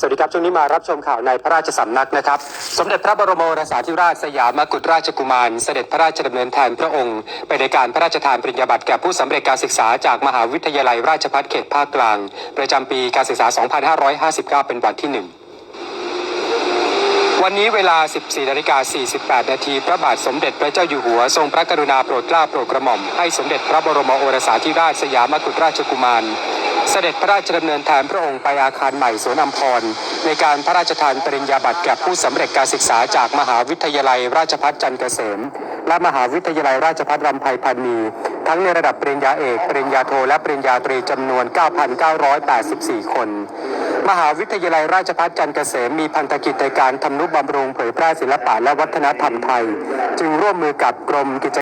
สวัสดีครับช่วงนี้มารับชมข่าวในพระราชสำนักนะครับ สมเด็จพระบรมโอรสาธิราชสยามกุฎราชกุมาร เสด็จพระราชดำเนินแทนพระองค์ ไปในการพระราชทานปริญญาบัตรแก่ผู้สำเร็จการศึกษาจากมหาวิทยาลัยราชภัฏเขตภาคกลาง ประจำปีการศึกษา 2559 เป็นวันที่หนึ่งวันนี้เวลา 14นาฬิกา48 นาที พระบาทสมเด็จพระเจ้าอยู่หัว ทรงพระกรุณาโปรดเกล้าโปรดกระหม่อม ให้สมเด็จพระบรมโอรสาธิราชสยามกุฎราชกุมาร เสด็จพระราชดำเนินแทนพระองค์ไปอาคารใหม่สวนอัมพร ในการพระราชทานปริญญาบัตรแก่ผู้สำเร็จการศึกษาจากมหาวิทยาลัยราชภัฏจันทร์เกษม และมหาวิทยาลัยราชภัฏรำไพพันนีทั้งในระดับปริญญาเอก ปริญญาโทและปริญญาตรีจำนวน 9,984 คน มหาวิทยาลัยราชภัฏจันทร์เกษมมีพันธกิจในการทำนุบำรุงเผยแพร่ศิลปะและวัฒนธรรมไทย จึงร่วมมือกับกรมกิจ